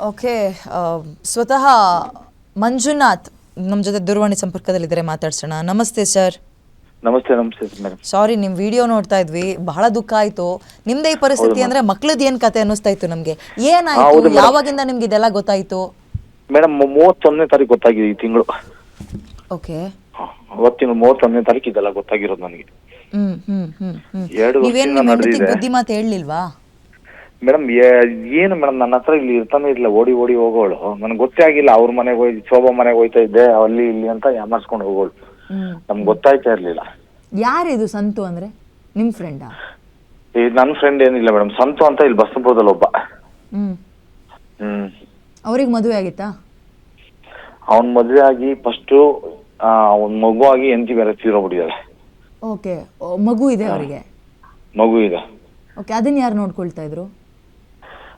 Okay ಸ್ವತಃ ಮಂಜುನಾಥ್ ನಮ್ಮ ಜೊತೆ ದೂರವಾಣಿ ಸಂಪರ್ಕದಲ್ಲಿದ್ದಾರೆ ಮಾತಾಡ್ಸೋಣ. ನಮಸ್ತೆ ಸರ್. ನಮಸ್ತೆ ನಮಸ್ತೆ ಮೇಡಮ್ ಸಾರಿ ನಿಮ್ಮ ವಿಡಿಯೋ ನೋಡ್ತಾ ಇದ್ವಿ. ಬಹಳ ದುಃಖ ಆಯ್ತು. ನಿಮ್ದೇ ಈ ಪರಿಸ್ಥಿತಿ ಅಂದ್ರೆ ಮಕ್ಳದ್ ಏನ್ ಕತೆ ಅನ್ನಿಸ್ತಾ ಇತ್ತು ನಮ್ಗೆ? ಏನಾಯ್ತು ಯಾವಾಗಿಂದ ನಿಮ್ಗೆ ಇದೆಲ್ಲ ಗೊತ್ತಾಯ್ತು? ಮೇಡಮ್ ಮೂವತ್ತೊಂದನೇ ತಾರೀಕು ಗೊತ್ತಾಗಿದೆ ಈ ತಿಂಗಳು. ಓಕೆ. ಅವತ್ತಿನ ಮೂವತ್ತೊಂದನೇ ತಾರೀಕು ಇದೆಲ್ಲ ಗೊತ್ತಾಗಿರೋದು ನನಗೆ. ಹ್ಮ್ ಹ್ಮ್ ಹ್ಮ್ ಹ್ಮ್. ಎರಡು ನೀವೇನ್ ನಿಮ್ಮ ಹೆಂಡತಿಗೆ ಬುದ್ಧಿ ಮಾತು ಹೇಳಲಿಲ್ವಾ? ಮೇಡಮ್ ಏನು ಮೇಡಮ್ ನನ್ನ ಹತ್ರ ಇಲ್ಲಿ ಇರ್ತಾನೆ ಇರ್ಲಿಲ್ಲ ಓಡಿ ಓಡಿ ಹೋಗೋಳು. ನನಗೆ ಗೊತ್ತೇ ಆಗಿಲ್ಲ ಅವ್ರ ಮನೆಗೆ ಹೋಗಿ ಶೋಭಾ ಮನೆಗೆ ಹೋಯ್ತಾ ಇದ್ದೆ ಅಲ್ಲಿ ಇಲ್ಲಿ ಅಂತ ಯಾಮರ್ಸ್ಕೊಂಡು ಹೋಗೋಳು. ನಮ್ಗೆ ಗೊತ್ತಾಯ್ತಾ ಇರ್ಲಿಲ್ಲ. ಯಾರಿದು ಸಂತು ಅಂದ್ರೆ? ನಿಮ್ ಫ್ರೆಂಡಾ ಈ ನನ್ನ ಫ್ರೆಂಡ್ ಏನಿಲ್ಲ ಮೇಡಮ್ ಸಂತು ಅಂತ ಇಲ್ಲಿ ಬಸಂಪುರದಲ್ಲಿ ಒಬ್ಬ. ಹ್ಮ್. ಹ್ಮ್. ಅವ್ರಿಗೆ ಮದುವೆ ಆಗಿತ್ತಾ? ಅವ್ನ್ ಮದ್ವೆ ಆಗಿ ಫಸ್ಟು ಅವ್ನ್ ಮಗು ಆಗಿ ಎಂತಿ ಬೇರೆ ತೀರೋಗ್ಬಿಟ್ಟಿದ್ದಾಳೆ ಓಕೆ ಮಗು ಇದೆ ಅವರಿಗೆ? ಮಗು ಇದೆ. ಓಕೆ ಅದನ್ನ ಯಾರು ನೋಡ್ಕೊಳ್ತಾ ಇದ್ರು?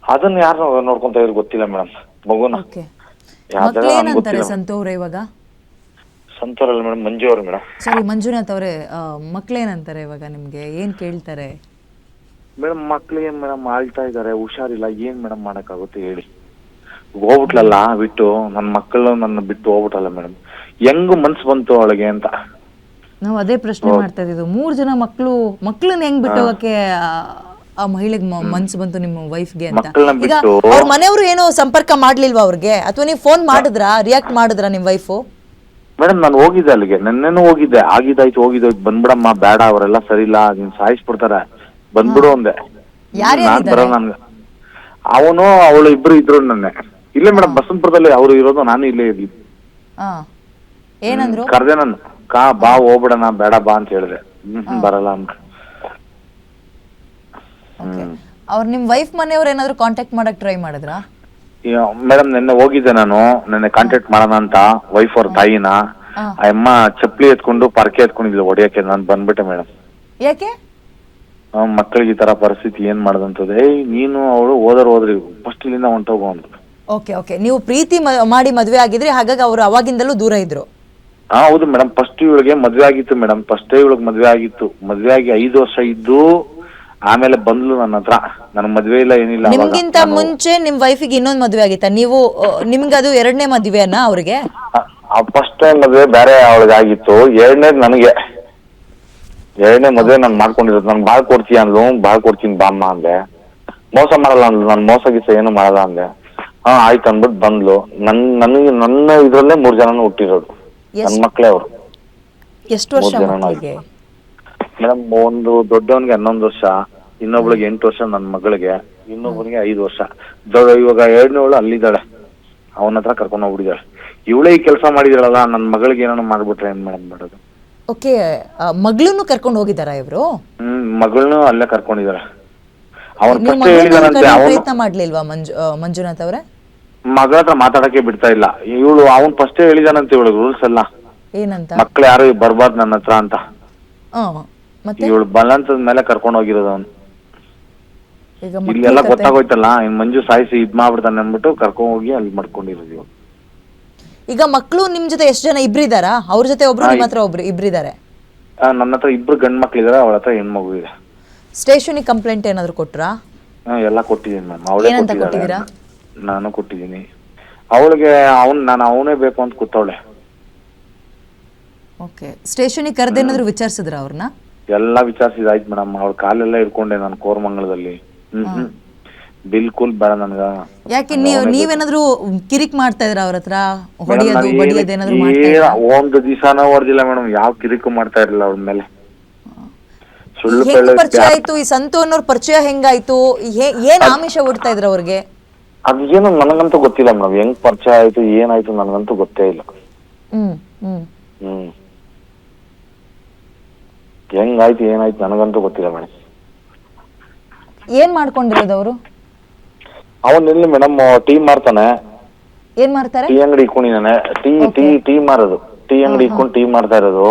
ಅದನ್ನ ಯಾರು ನೋಡ್ಕೊಂತ ಇದ್ರು ಗೊತ್ತಿಲ್ಲ ಮೇಡಮ್ ಮಗುನ. ಓಕೆ. ಗೊತ್ತಿಲ್ಲ. ಸಂತು ಅವ್ರೆ ಇವಾಗ? ಸಂತೋರಲ್ಲ ಮೇಡಮ್ ಮಂಜು ಅವ್ರು ಮೇಡಮ್. ಸರಿ ಮಂಜುನಾಥ್ ಅವರೇ ಮಕ್ಳೇನಂತಾರೆ ಇವಾಗ ನಿಮ್ಗೆ? ಏನ್ ಕೇಳ್ತಾರೆ? ಮೇಡಮ್ ಏನ್ ಮೇಡಮ್ ಆಳ್ತಾ ಇದಾರೆ ಹುಷಾರಿಲ್ಲ ಏನ್ ಮೇಡಮ್ ಮಾಡಕ್ಕಾಗುತ್ತೆ ಹೇಳಿ. ಹೋಗ್ಬಿಟ್ಲಲ್ಲ ಬಿಟ್ಟು ನನ್ನ ಮಕ್ಕಳು ನನ್ನ ಬಿಟ್ಟು ಹೋಗ್ಬಿಟ್ಟಲ್ಲ ಮೇಡಮ್. ಹೆಂಗ್ ಮನ್ಸ್ ಬಂತು ಅವಳಿಗೆ ಅಂತ. ನಾವು ಅದೇ ಪ್ರಶ್ನೆ ಮಾಡ್ತಾ ಇದ್ದೀವಿ ಮೂರ್ ಜನ ಮಕ್ಕಳು ಮಕ್ಳನ್ನ ಹೆಂಗ್ ಬಿಟ್ಟು ಹೋಗಕ್ಕೆ ಆ- ಆ ಮಹಿಳೆಗೆ ಮನ್ಸು ಬಂತು ನಿಮ್ಮ ವೈಫ್ಗೆ ಅಂತ. ಮಕ್ಕಳನ್ನ ಈಗ ಬಿಟ್ಟು ಅವ್ರ ಮನೆಯವರು ಏನು ಸಂಪರ್ಕ ಮಾಡ್ಲಿಲ್ವಾ ಅವ್ರಿಗೆ? ಅಥವಾ ನೀವು ಫೋನ್ ಮಾಡಿದ್ರಾ? ರಿಯಾಕ್ಟ್ ಮಾಡಿದ್ರಾ ನಿಮ್ ವೈಫು ಮೇಡಮ್ ನಾನು ಹೋಗಿದ್ದೆ ಅಲ್ಲಿಗೆ. ನೆನ್ನೆನೂ ಹೋಗಿದ್ದೆ. ಆಗಿದ್ದಾಯ್ತು ಹೋಗಿದ್ದೆ ಬಂದ್ಬಿಡಮ್ಮ ಬೇಡ ಅವರೆಲ್ಲ ಸರಿ ಇಲ್ಲ ನೀನ್ ಸಾಯಿಸ್ಬಿಡ್ತಾರೆ. ಬಂದ್ಬಿಡು ಅಂದೆ. ನಾನ್ ಬರಲ್ಲ ನನ್ಗೆ. ಅವನು ಅವಳು ಇಬ್ರು ಇದ್ರು ನನ್ನೆ. ಇಲ್ಲೇ ಮೇಡಮ್ ಬಸಂತಪುರದಲ್ಲಿ ಅವ್ರು ಇರೋದು ನಾನು ಇಲ್ಲೇ ಇದ್ದೀನಿ. ಹಾ. ಏನಂದ್ರು? ಕರ್ದೆ ನಾನು. ಕಾ ಬಾ ಹೋಗ್ಬಿಡಣ ಬೇಡ ಬಾ ಅಂತ ಹೇಳಿದೆ. ಹ್ಮ್ ಹ್ಮ್, ಬರಲ್ಲ ಅಂತ ಓಕೆ ಅವ್ರ ನಿಮ್ ವೈಫ್ ಮನೆಯವ್ರು ಏನಾದ್ರು ಕಾಂಟ್ಯಾಕ್ಟ್ ಮಾಡಕ್ ಟ್ರೈ ಮಾಡಿದ್ರಾ? ಮೇಡಮ್ ನಿನ್ನೆ ಹೋಗಿದ್ದೆ ನಾನು. ನಿನ್ನೆ ಕಾಂಟ್ಯಾಕ್ಟ್ ಮಾಡೋಣ ಅಂತ. ವೈಫ್ ಅವ್ರ ತಾಯಿನ. ಆ ಅಮ್ಮ ಚಪ್ಪಲಿ ಎತ್ಕೊಂಡು ಪರ್ಕೆ ಎತ್ಕೊಂಡಿದ್ಲು ಹೊಡಿಯಕ್ಕೆ. ನಾನು ಬಂದ್ಬಿಟ್ಟೆ ಮೇಡಮ್ ಯಾಕೆ? ಮಕ್ಕಳಿಗೆ ಈ ತರ ಪರಿಸ್ಥಿತಿ ಏನ್ ಮಾಡದಂತದ ಏಯ್ ನೀನು ಅವಳು ಹೋದರ್ ಹೋದ್ರಿ ಫಸ್ಟ್ ಇಲ್ಲಿಂದ ಹೊಂಟೋಗು ಅಂತ. Okay okay. ನೀವು ಪ್ರೀತಿ ಮ- ಮಾಡಿ ಮದುವೆ ಆಗಿದ್ರಿ ಹಾಗಾಗಿ ಅವರು ಅವಾಗಿಂದಲೂ ದೂರ ಇದ್ರು. ಹಾ ಹೌದು ಮೇಡಮ್ ಫಸ್ಟ್ ಇವಳಿಗೆ ಮದ್ವೆ ಆಗಿತ್ತು ಮೇಡಮ್ ಫಸ್ಟ್ ಇವಳಿಗೆ ಮದ್ವೆ ಆಗಿತ್ತು. ಮದ್ವೆ ಆಗಿ ಐದು ವರ್ಷ ಇದ್ದು ಆಮೇಲೆ ಬಂದ್ಲು ನನ್ನ ಹತ್ರ. ನನ್ ಮದ್ವೆ ಇಲ್ಲ ಏನಿಲ್ಲ ಅವಾಗ. ನಿಮ್ಗಿಂತ ಮುಂಚೆ ನಿಮ್ ವೈಫಿಗೆ ಇನ್ನೊಂದ್ ಮದ್ವೆ ಆಗಿತ್ತಾ? ನೀವು ನಿಮ್ಗೆ ಅದು ಎರಡನೇ ಅನ್ನ ಅವ್ರಿಗೆ? ಫಸ್ಟ್ ಟೈಮ್ ಮದ್ವೆ ಬೇರೆ ಅವಳಿಗೆ ಆಗಿತ್ತು. ಎರಡನೇ ನನಗೆ. ಎರಡನೇ ಮದ್ವೆ ನಾನು ಮಾಡ್ಕೊಂಡಿರೋದು. ನಾನು ಬಾಳ್ ಕೊಡ್ತೀಯ ಅಂದ್ಲು. ಬಾಳ್ ಕೊಡ್ತೀನಿ ಬಾಮ್ಮ ಅಂದೆ. ಮೋಸ ಮಾಡಲ್ಲ ಅಂದ್ಲು. ನಾನು ಮೋಸ ಗೀಸ ಏನು ಮಾಡಲ್ಲ ಅಂದೆ. ಹಾ ಆಯ್ತು ಅಂದ್ಬಿಟ್ಟು ಬಂದ್ಲು. ನನ್ ನನಗೆ ನನ್ನ ಇದ್ರಲ್ಲೇ ಮೂರ್ ಜನನು ಹುಟ್ಟಿರೋದು. ನನ್ ಮಕ್ಳೇ ಅವ್ರು. ಎಷ್ಟು ವರ್ಷ ಮಕ್ಕಳಿಗೆ ಮೇಡಮ್ ಒಂದು ದೊಡ್ಡವನ್ಗೆ ಹನ್ನೊಂದು ವರ್ಷ ಇನ್ನೊಬ್ಳಿಗೆ ಎಂಟು ವರ್ಷ ನನ್ನ ಮಗಳಿಗೆ ಇನ್ನೊಬ್ಬನಿಗೆ ಐದು ವರ್ಷ. ದೊಡ್ಡ ಇವಾಗ ಎರಡನೇವಳು ಅಲ್ಲಿದ್ದಾಳೆ. ಅವನ ಹತ್ರ ಕರ್ಕೊಂಡು ಹೋಗ್ಬಿಟ್ಟಿದ್ದಾಳೆ. ಇವಳೇ ಈ ಕೆಲಸ ಮಾಡಿದಾಳಲ್ಲ ನನ್ನ ಮಗಳಿಗೆ ಏನೋ ಮಾಡ್ಬಿಟ್ರೆ ಏನ್ ಮೇಡಮ್ ಮಾಡೋದು? ಓಕೆ ಮಗಳನ್ನು ಕರ್ಕೊಂಡು ಹೋಗಿದಾರ ಇವರು? ಹ್ಮ್ ಮಗಳನ್ನೂ ಅಲ್ಲೇ ಕರ್ಕೊಂಡಿದ್ದಾರೆ. ಅವನ್ ನೀವು ಫಸ್ಟ್ ಮಗಳನ್ನ ಹೇಳಿದಾನಂತೆ ಕರೆಯೋ ಅವನು ಪ್ರಯತ್ನ ಮಾಡ್ಲಿಲ್ವಾ ಮಂಜು ಆ, ಮಂಜುನಾಥ್ ಅವರೇ? ಮಗಳ ಹತ್ರ ಮಾತಾಡಕ್ಕೆ ಬಿಡ್ತಾ ಇಲ್ಲ. ಇವಳು ಅವನ್ ಫಸ್ಟ್ ಹೇಳಿದಾನಂತೆ ಇವಳು ರೂಲ್ಸ್ ಎಲ್ಲ. ಏನಂತ? ಮಕ್ಳು ಯಾರು ಬರ್ಬಾರ್ದು ನನ್ನ ಹತ್ರ ಅಂತ. ಆ, ಮತ್ತೆ? ಇವಳು ಬಲಂತದ ಮೇಲೆ ಕರ್ಕೊಂಡು ಹೋಗಿರೋದು ಅವನು. ಈಗ ಇಲ್ಲೆಲ್ಲ ಕತೆ ಗೊತ್ತಾಗೋಯ್ತಲ್ಲ ಇನ್ ಮಂಜು ಸಾಯಿಸಿ ಇದ್ ಮಾಡ್ಬಿಡ್ತಾನೆ ಅಂದ್ಬಿಟ್ಟು ಕರ್ಕೊಂಡ್ ಹೋಗಿ ಅಲ್ಲಿ ಮಾಡ್ಕೊಂಡಿರೋದು ಇವಾಗ ಈಗ ಮಕ್ಕಳು ನಿಮ್ ಜೊತೆ ಎಷ್ಟು ಜನ ಇಬ್ರಿದಾರಾ? ಅವ್ರ ಜೊತೆ ಒಬ್ರು ನಿಮ್ಮ ಹತ್ರ ಒಬ್ರು ಇಬ್ರಿದಾರೆ? ಆ, ನನ್ನ ಹತ್ರ ಇಬ್ರು ಗಂಡ್ ಮಕ್ಳಿದಾರೆ ಅವಳ ಹತ್ರ ಹೆಣ್ಮಗು ಇದೆ. ಸ್ಟೇಷನಿಗೆ ಕಂಪ್ಲೇಂಟ್ ಏನಾದ್ರು ಕೊಟ್ರಾ? ಹಾ, ಎಲ್ಲ ಕೊಟ್ಟಿದ್ದೀನಿ ಮ್ಯಾಮ್ ಅವಳೇ ಏನಂತ ಕೊಟ್ಟಿದ್ದಾಳೆ. ಕೊಟ್ಟಿದ್ದೀರಾ? ನಾನು ಕೊಟ್ಟಿದ್ದೀನಿ. ಅವಳಿಗೆ ಅವ್ನ್ ನಾನು ಅವನೇ ಬೇಕು ಅಂತ ಕೂತವಳೆ. ಓಕೆ. ಸ್ಟೇಷನಿಗೆ ಕರೆದೇನಾದ್ರು ವಿಚಾರಿಸಿದ್ರ ಅವ್ರನ್ನ? ಎಲ್ಲ ವಿಚಾರಿಸಿದಾಯ್ತು ಮೇಡಮ್. ಅವ್ಳ ಕಾಲೆಲ್ಲ ಇಟ್ಕೊಂಡೆ ನಾನು ಕೋರ್ಮಂಗಲದಲ್ಲಿ. ಹ್ಮ್ ಹ್ಮ್. ಬಿಲ್ಕುಲ್ ಬೇಡ ನನ್ಗ. ಯಾಕೆ ನೀವು ನೀವೇನಾದ್ರು ಕಿರಿಕ್ ಮಾಡ್ತಾ ಇದ್ರ ಅವ್ರ ಹತ್ರ? ಹೊಡಿಯೋದು ಬಡಿಯೋದು ಏನಾದ್ರು ಏನ್- ಮಾಡ್ತಾ ಇದ್ರಾ? ಒಂದು ದಿವಸನ ಹೊಡೆದಿಲ್ಲ ಮೇಡಮ್. ಯಾವ ಕಿರಿಕು ಮಾಡ್ತಾ ಇರಲಿಲ್ಲ ಅವ್ರ ಮೇಲೆ. ಸುಳ್ಳು ಹೆಂಗ್ ಪರಿಚಯ ಆಯ್ತು? ಈ ಸಂತು ಅನ್ನೋರ್ ಪರಿಚಯ ಹೆಂಗಾಯ್ತು? ಹೇ- ಏನ್ ಆಮಿಷ ಹುಡ್ತಾ ಇದ್ರ ಅವ್ರಿಗೆ? ಅದು ಏನು ನನಗಂತೂ ಗೊತ್ತಿಲ್ಲ ಮೇಡಮ್. ಹೆಂಗ್ ಪರಿಚಯ ಆಯ್ತು ಏನಾಯ್ತು ನನಗಂತೂ ಗೊತ್ತೇ ಇಲ್ಲ. ಹ್ಮ್ ಹ್ಮ್. ಹ್ಮ್. ಹೆಂಗಾಯ್ತು ಏನಾಯ್ತು ನನಗಂತೂ ಗೊತ್ತಿಲ್ಲ ಮೇಡಮ್ ಏನ್ ಮಾಡ್ಕೊಂಡಿರೋದು ಅವರು ಅವನ್ ಎಲ್ಲಿ ಮೇಡಮ್ ಟೀ ಮಾರ್ತಾನೆ. ಏನ್ ಮಾಡ್ತಾರೆ ಟೀ ಅಂಗಡಿ ಇಕ್ಕೊಂಡಿದ್ದಾನೆ ಟೀ ಟೀ ಟೀ ಮಾರೋದು. ಟೀ ಅಂಗಡಿ ಇಕ್ಕೊಂಡು ಟೀ ಮಾಡ್ತಾ ಇರೋದು.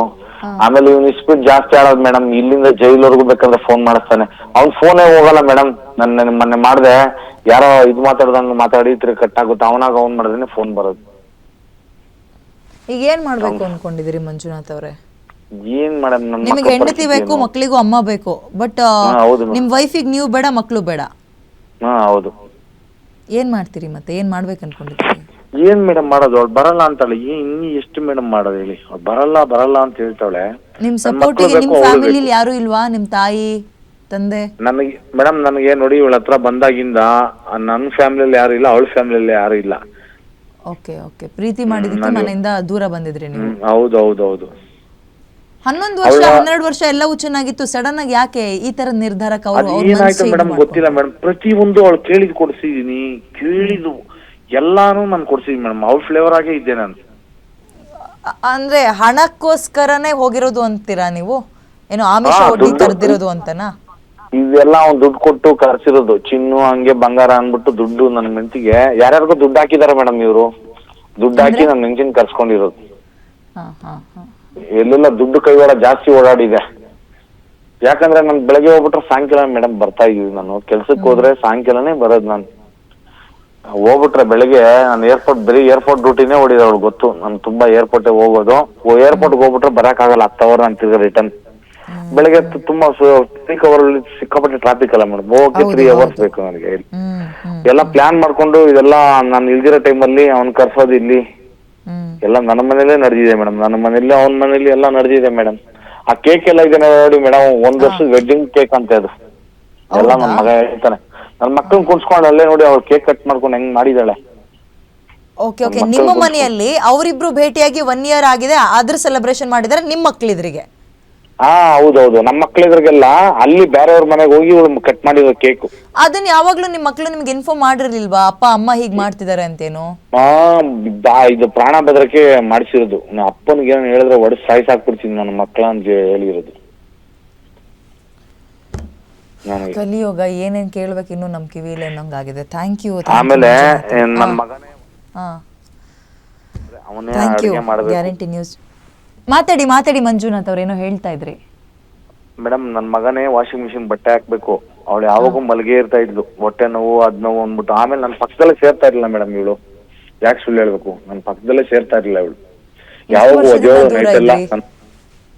ಆಮೇಲೆ ಇವ್ನು ಇಸ್ಪೀಟ್ ಜಾಸ್ತಿ ಆಡೋದು ಮೇಡಮ್ ಇಲ್ಲಿಂದ ಜೈಲ್ವರೆಗೂ ಬೇಕಾದ್ರೆ ಫೋನ್ ಮಾಡಿಸ್ತಾನೆ. ಅವ್ನ್ ಫೋನೇ ಹೋಗಲ್ಲ ಮೇಡಮ್ ನನ್ನ ಮೊನ್ನೆ ಮಾಡ್ದೆ. ಯಾರೋ ಇದು ಮಾತಾಡ್ದಂಗ್ ಮಾತಾಡಿ ತಿರ್ಗಿ ಕಟ್ ಆಗುತ್ತೆ. ಅವನಾಗ ಅವ್ನ್ ಮಾಡಿದ್ರೆ ಫೋನ್ ಬರೋದು. ಈಗ ಏನ್ ಮಾಡ್ಬೇಕು ಅನ್ಕೊಂಡಿದ್ರಿ ಮಂಜುನಾಥ್ ಅವ್ರೆ? ಏನ್ ಮೇಡಮ್ ನಿಮಗೆ ಹೆಂಡತಿ ಬೇಕು ಮಕ್ಕಳಿಗೂ ಅಮ್ಮ ಬೇಕು ಬಟ್ ಹೌದು. ನಿಮ್ ವೈಫಿಗೆ ನೀವು ಬೇಡ ಮಕ್ಕಳು ಬೇಡ. ಹಾ ಹೌದು. ಏನ್ ಮಾಡ್ತೀರಿ ಮತ್ತೆ? ಏನ್ ಮಾಡ್ಬೇಕು ಅನ್ಕೊಂಡಿದ್ದೀರಿ? ಏನ್ ಮೇಡಮ್ ಮಾಡೋದು? ಅವ್ಳು ಬರಲ್ಲ ಅಂತಾಳೆ. ಏನ್ ಇನ್ನು ಎಷ್ಟು ಮೇಡಮ್ ಮಾಡೋದು ಹೇಳಿ? ಅವ್ಳು ಬರಲ್ಲ ಬರಲ್ಲ ಅಂತ ಹೇಳ್ತಾಳೆ. ನಿಮ್ ನನ್ ಸಪೋರ್ಟಿಗೆ ನಿಮ್ ಬೇಕು, ಅವ್ಳು ಫ್ಯಾಮಿಲಿಲಿ ಯಾರು ಇಲ್ವಾ? ನಿಮ್ ತಾಯಿ ತಂದೆ? ನನಗೆ ಮೇಡಮ್ ನನಗೆ ನೋಡಿ ಇವಳ ಹತ್ರ ಬಂದಾಗಿಂದ ನನ್ನ ಫ್ಯಾಮಿಲಿಯಲ್ಲಿ ಯಾರು ಇಲ್ಲ ಅವಳ ಫ್ಯಾಮಿಲಿಯಲ್ಲಿ ಯಾರು ಇಲ್ಲ. Okay okay. ಪ್ರೀತಿ ಮಾಡಿದಕ್ಕೆ ಮನೆಯಿಂದ ದೂರ ಬಂದಿದ್ರಿ ನೀವು. ಹ್ಮ್ ಹೌದು ಹೌದು ಹೌದು. ಹನ್ನೊಂದು ವರ್ಷ ಹನ್ನೆರಡು ವರ್ಷ ಎಲ್ಲವೂ ಚೆನ್ನಾಗಿತ್ತು ಸಡನ್ ಆಗಿ ಯಾಕೆ ಈ ತರ ನಿರ್ಧಾರಕ್ಕೆ ಅವರು ಅವ್ರ ಏನಾಯ್ತು ಮೇಡಮ್ ಗೊತ್ತಿಲ್ಲ ಮೇಡಮ್ ಪ್ರತಿಯೊಂದು ಅವಳು ಕೇಳಿದ್ ಕೊಡ್ಸಿದೀನಿ ಕೇಳಿದ್ದು ಎಲ್ಲಾನು ನಾನು ಕೊಡ್ಸಿದೀನಿ ಮೇಡಮ್ ಅವ್ಳ ಫ್ಲೇವರ್ ಆಗೇ ಇದ್ದೆ ನಾನು. ಅಂದ್ರೆ ಹಣಕ್ಕೋಸ್ಕರನೇ ಹೋಗಿರೋದು ಅಂತೀರಾ ನೀವು? ಏನು ಆಮಿಷ ಒಡ್ಡಿ ತರ್ದಿರೋದು ಅಂತನಾ? ಇವೆಲ್ಲ ಅವ್ನು ದುಡ್ಡು ಕೊಟ್ಟು ಕರ್ಸಿರೋದು. ಚಿನ್ನು ಹಂಗೆ ಬಂಗಾರ ಅನ್ಬಿಟ್ಟು ದುಡ್ಡು ನನ್ನ ಮೆಂತಿಗೆ. ಯಾರ್ಯಾರಿಗೂ ದುಡ್ಡು ಹಾಕಿದಾರೆ ಮೇಡಮ್ ಇವರು. ದುಡ್ಡು ಹಾಕಿ ನನ್ನ ಮೆಂಚಿನ ಕರ್ಸ್ಕೊಂಡಿರೋದು. ಹಾ ಹಾ ಹಾ. ಎಲ್ಲೆಲ್ಲ ದುಡ್ಡು ಕೈವಾಡ ಜಾಸ್ತಿ ಓಡಾಡಿದೆ. ಯಾಕಂದ್ರೆ ನಾನು ಬೆಳಗ್ಗೆ ಹೋಗ್ಬಿಟ್ರೆ ಸಾಯಂಕಾಲ ಮೇಡಮ್ ಬರ್ತಾ ಇದೀವಿ ನಾನು. ಕೆಲ್ಸಕ್ಕೆ ಹೋದ್ರೆ ಸಾಯಂಕಾಲನೇ ಬರೋದು ನಾನು. ಹೋಗ್ಬಿಟ್ರೆ ಬೆಳಿಗ್ಗೆ ನಾನು ಏರ್ಪೋರ್ಟ್ ಬರೀ ಏರ್ಪೋರ್ಟ್ ಡ್ಯೂಟಿನೇ ಓಡಿದ ಅವ್ಳು ಗೊತ್ತು. ನಾನು ತುಂಬಾ ಏರ್ಪೋರ್ಟ್ ಹೋಗೋದು. ಏರ್ಪೋರ್ಟ್ ಹೋಗ್ಬಿಟ್ರೆ ಬರಕ್ಕಾಗಲ್ಲ ಹತ್ತು ಅವರ್ ನಾನು ತಿರ್ಗ ರಿಟರ್ನ್ ಬೆಳಗ್ಗೆ ತುಂಬಾ ಪೀಕ್ ಅವರ್ ಸಿಕ್ಕಾಪಟ್ಟೆ ಟ್ರಾಫಿಕ್ ಅಲ್ಲ ಮೇಡಮ್ ಹೋಗಕ್ಕೆ ತ್ರೀ ಅವರ್ಸ್ ಬೇಕು ನನಗೆ. ಎಲ್ಲ ಪ್ಲಾನ್ ಮಾಡ್ಕೊಂಡು ಇದೆಲ್ಲ ನಾನು ಇಲ್ದಿರೋ ಟೈಮಲ್ಲಿ ಅವ್ನ್ ಕರ್ಸೋದು ಇಲ್ಲಿ. ಎಲ್ಲ ನನ್ನ ಮನೇಲೇ ನಡೆದಿದೆ ಮೇಡಮ್ ನನ್ನ ಮನೇಲಿ ಅವನ ಮನೇಲಿ ಎಲ್ಲ ನಡೆದಿದೆ ಮೇಡಮ್ ಆ ಕೇಕ್ ಎಲ್ಲ ಇದೆ ನೋಡಿ ಮೇಡಮ್ ಒಂದ್ ವರ್ಷ ವೆಡ್ಡಿಂಗ್ ಕೇಕ್ ಅಂತ ಅದು. ಎಲ್ಲ ನನ್ನ ಮಗ ಹೇಳ್ತಾನೆ. ನನ್ನ ಮಕ್ಕಳನ್ನ ಕುಣ್ಸ್ಕೊಂಡು ಅಲ್ಲೇ ನೋಡಿ ಅವ್ಳು ಕೇಕ್ ಕಟ್ ಮಾಡ್ಕೊಂಡು ಹೆಂಗ್ ಮಾಡಿದಾಳೆ. ಓಕೆ ಓಕೆ ನಿಮ್ಮ ಮನೆಯಲ್ಲಿ ಅವರಿಬ್ರು ಭೇಟಿಯಾಗಿ ಒನ್ ಇಯರ್ ಆಗಿದೆ ಅದ್ರ ಸೆಲೆಬ್ರೇಷನ್ ಮಾಡಿದ್ರೆ ನಿಮ್ಮ ಮಕ್ಳಿದ್ರಿಗೆ. ಹಾ ಹೌದೌದು. ನಮ್ಮ ಮಕ್ಳಿದ್ರಿಗೆಲ್ಲ ಅಲ್ಲಿ ಬೇರೆಯವ್ರ ಮನೆಗೆ ಹೋಗಿ ಕಟ್ ಮಾಡಿರೋ ಕೇಕು ಅದನ್ನ ಯಾವಾಗ್ಲೂ ನಿಮ್ಮ ಮಕ್ಳು ನಿಮ್ಗೆ ಇನ್ಫಾರ್ಮ್ ಮಾಡಿರ್ಲಿಲ್ವಾ? ಅಪ್ಪ ಅಮ್ಮ ಹೀಗ್ ಮಾಡ್ತಿದಾರೆ ಅಂತೇನು? ಆ ಬಾ- ಇದು ಪ್ರಾಣ ಬೆದರಿಕೆ ಮಾಡಿಸಿರೋದು. ಅಪ್ಪನಿಗೆ ಏನು ಹೇಳಿದ್ರೆ ಒಡ್ ಸಾಯ್ಸಾಕ್ಬಿಡ್ತೀನಿ ನನ್ನ ಮಕ್ಕಳ ಅಂತ ಹೇಳಿರೋದು. ನನಗೆ. ಕಲಿಯೋಗ ಏನೇನ್ ಕೇಳ್ಬೇಕು ಇನ್ನು ನಮ್ ಕಿವಿಲಿ ಅನ್ನಂಗಾಗಿದೆ. ಥ್ಯಾಂಕ್ ಯು ಆಮೇಲೆ ನನ್ನ ಮಗನೇ ಹಾ. ಅವನೇ ಥ್ಯಾಂಕ್ ಯು ಅಡುಗೆ ಮಾಡ್ಬೇಕು. ಗ್ಯಾರಂಟಿ ನ್ಯೂಸ್ ಮಾತಾಡಿ ಮಾತಾಡಿ ಮಂಜುನಾಥ್ ಅವ್ರೇನೋ ಹೇಳ್ತಾ ಇದ್ರಿ. ಮೇಡಮ್ ನನ್ನ ಮಗನೇ ವಾಷಿಂಗ್ ಮಿಷಿನ್ ಬಟ್ಟೆ ಹಾಕ್ಬೇಕು. ಅವಳು ಯಾವಾಗೂ ಮಲಗೆ ಇರ್ತಾ ಇದ್ಲು. ಹೊಟ್ಟೆ ನೋವು ಅದ್ ನೋವು ಅಂದ್ಬಿಟ್ಟು. ಆಮೇಲೆ ನನ್ನ ಪಕ್ಕದಲ್ಲೇ ಸೇರ್ತಾ ಇರ್ಲಿಲ್ಲ ಮೇಡಮ್ ಇವಳು. ಯಾಕೆ ಸುಳ್ಳು ಹೇಳ್ಬೇಕು? ನನ್ನ ಪಕ್ಕದಲ್ಲೇ ಸೇರ್ತಾ ಇರ್ಲಿಲ್ಲ ಇವಳು. ಯಾವಾಗೂ ಒದೆಯೋ ನೈಟ್ ಎಲ್ಲ